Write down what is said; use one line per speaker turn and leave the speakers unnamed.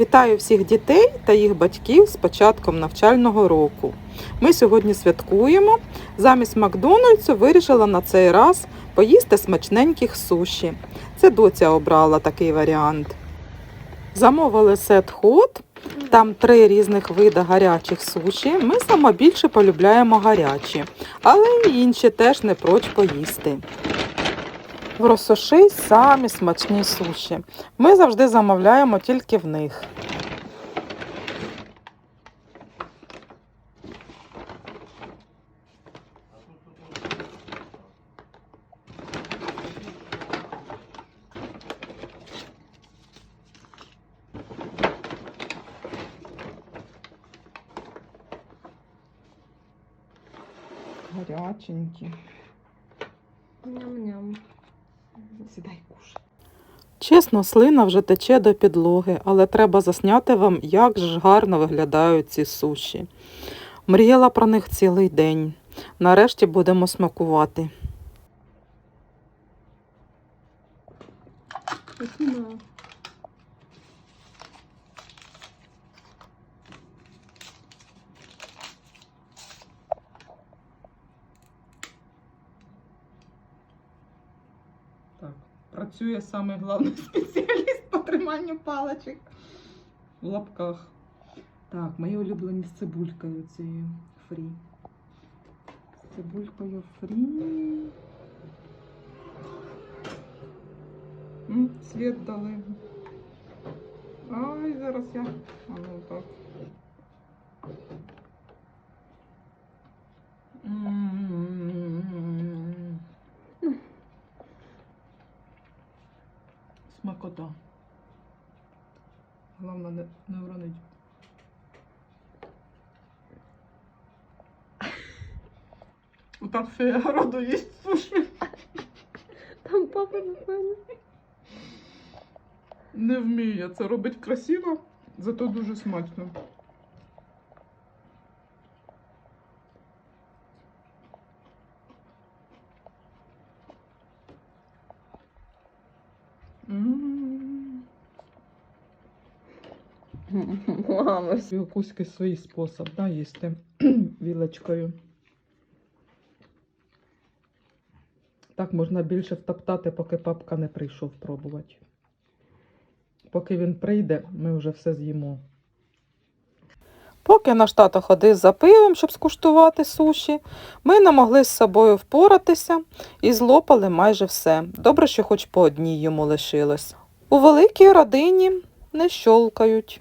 Вітаю всіх дітей та їх батьків з початком навчального року. Ми сьогодні святкуємо. Замість Макдональдсу вирішила на цей раз поїсти смачненьких суші. Це доця обрала такий варіант. Замовили сет хот. Там три різних види гарячих суші. Ми саме більше полюбляємо гарячі, але й інші теж не проч поїсти. В самі смачні суші. Ми завжди замовляємо тільки в них. Гаряченькі.
Ням-ням.
Сідай кушай. Чесно, слина вже тече до підлоги, але треба засняти вам, як ж гарно виглядають ці суші. Мріяла про них цілий день. Нарешті будемо смакувати.
Вкусно.
Так, працює саме головний спеціаліст по триманню паличок в лапках. Так, мої улюблені з цибулькою цією фрі. З цибулькою фрі. Світ дали. Ай, зараз я. А ну так. Смакота. Головне не, не вронить. Отак фея городу їсть суші.
Там папа напевно.
Не вміє. Це робить красиво, зато дуже смачно.
Мама.
Якусь свій спосіб, да, їсти вілочкою. Так можна більше втоптати, поки папка не прийшов пробувати. Поки він прийде, ми вже все з'їмо. Поки наш тато ходив за пивом, щоб скуштувати суші, ми не могли з собою впоратися і злопали майже все. Добре, що хоч по одній йому лишилось. У великій родині не щолкають.